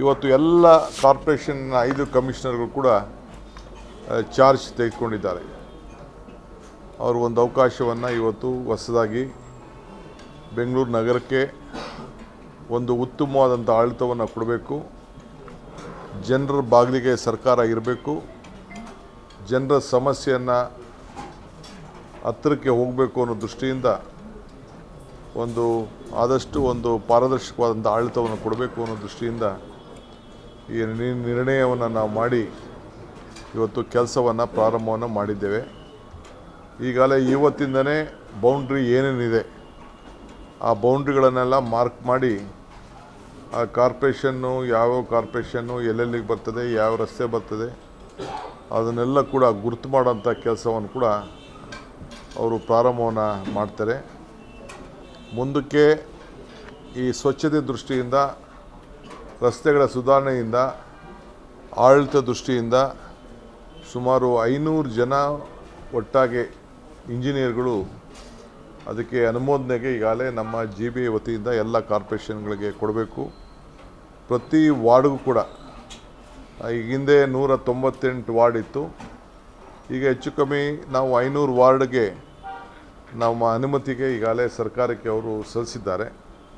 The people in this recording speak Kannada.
ಇವತ್ತು ಎಲ್ಲ ಕಾರ್ಪೊರೇಷನ್ನ ಐದು ಕಮಿಷನರ್ಗಳು ಕೂಡ ಚಾರ್ಜ್ ತೆಗೆದುಕೊಂಡಿದ್ದಾರೆ. ಅವರು ಒಂದು ಅವಕಾಶವನ್ನು ಇವತ್ತು ಹೊಸದಾಗಿ ಬೆಂಗಳೂರು ನಗರಕ್ಕೆ ಒಂದು ಉತ್ತಮವಾದಂಥ ಆಡಳಿತವನ್ನು ಕೊಡಬೇಕು. ಜನರ ಬಾಗಿಲಿಗೆ ಸರ್ಕಾರ ಇರಬೇಕು. ಜನರ ಸಮಸ್ಯೆಯನ್ನು ಹತ್ತಿರಕ್ಕೆ ಹೋಗಬೇಕು ಅನ್ನೋ ದೃಷ್ಟಿಯಿಂದ ಒಂದು ಆದಷ್ಟು ಒಂದು ಪಾರದರ್ಶಕವಾದಂಥ ಆಡಳಿತವನ್ನು ಕೊಡಬೇಕು ಅನ್ನೋ ದೃಷ್ಟಿಯಿಂದ ಈ ನಿರ್ಣಯವನ್ನು ನಾವು ಮಾಡಿ ಇವತ್ತು ಕೆಲಸವನ್ನು ಪ್ರಾರಂಭವನ್ನು ಮಾಡಿದ್ದೇವೆ. ಈಗಾಗಲೇ ಇವತ್ತಿಂದನೇ ಬೌಂಡ್ರಿ ಏನೇನಿದೆ, ಆ ಬೌಂಡ್ರಿಗಳನ್ನೆಲ್ಲ ಮಾರ್ಕ್ ಮಾಡಿ, ಆ ಕಾರ್ಪೊರೇಷನ್ನು ಯಾವ್ಯಾವ ಕಾರ್ಪೊರೇಷನ್ನು ಎಲ್ಲೆಲ್ಲಿಗೆ ಬರ್ತದೆ, ಯಾವ ರಸ್ತೆ ಬರ್ತದೆ, ಅದನ್ನೆಲ್ಲ ಕೂಡ ಗುರುತು ಮಾಡೋಂಥ ಕೆಲಸವನ್ನು ಕೂಡ ಅವರು ಪ್ರಾರಂಭವನ್ನು ಮಾಡ್ತಾರೆ. ಮುಂದಕ್ಕೆ ಈ ಸ್ವಚ್ಛತೆ ದೃಷ್ಟಿಯಿಂದ ರಸ್ತೆಗಳ ಸುಧಾರಣೆಯಿಂದ, ಆಡಳಿತ ದೃಷ್ಟಿಯಿಂದ ಸುಮಾರು ಐನೂರು ಜನ ಒಟ್ಟಾಗಿ ಇಂಜಿನಿಯರ್ಗಳು ಅದಕ್ಕೆ ಅನುಮೋದನೆಗೆ ಈಗಾಗಲೇ ನಮ್ಮ ಜಿ ಬಿ ವತಿಯಿಂದ ಎಲ್ಲ ಕಾರ್ಪೊರೇಷನ್ಗಳಿಗೆ ಕೊಡಬೇಕು. ಪ್ರತಿ ವಾರ್ಡ್ಗೂ ಕೂಡ. ಈಗ ಹಿಂದೆ ನೂರ ತೊಂಬತ್ತೆಂಟು ವಾರ್ಡ್ ಇತ್ತು. ಈಗ ಹೆಚ್ಚು ಕಮ್ಮಿ ನಾವು ಐನೂರು ವಾರ್ಡ್ಗೆ ನಮ್ಮ ಅನುಮತಿಗೆ ಈಗಾಗಲೇ ಸರ್ಕಾರಕ್ಕೆ ಅವರು ಸಲ್ಲಿಸಿದ್ದಾರೆ.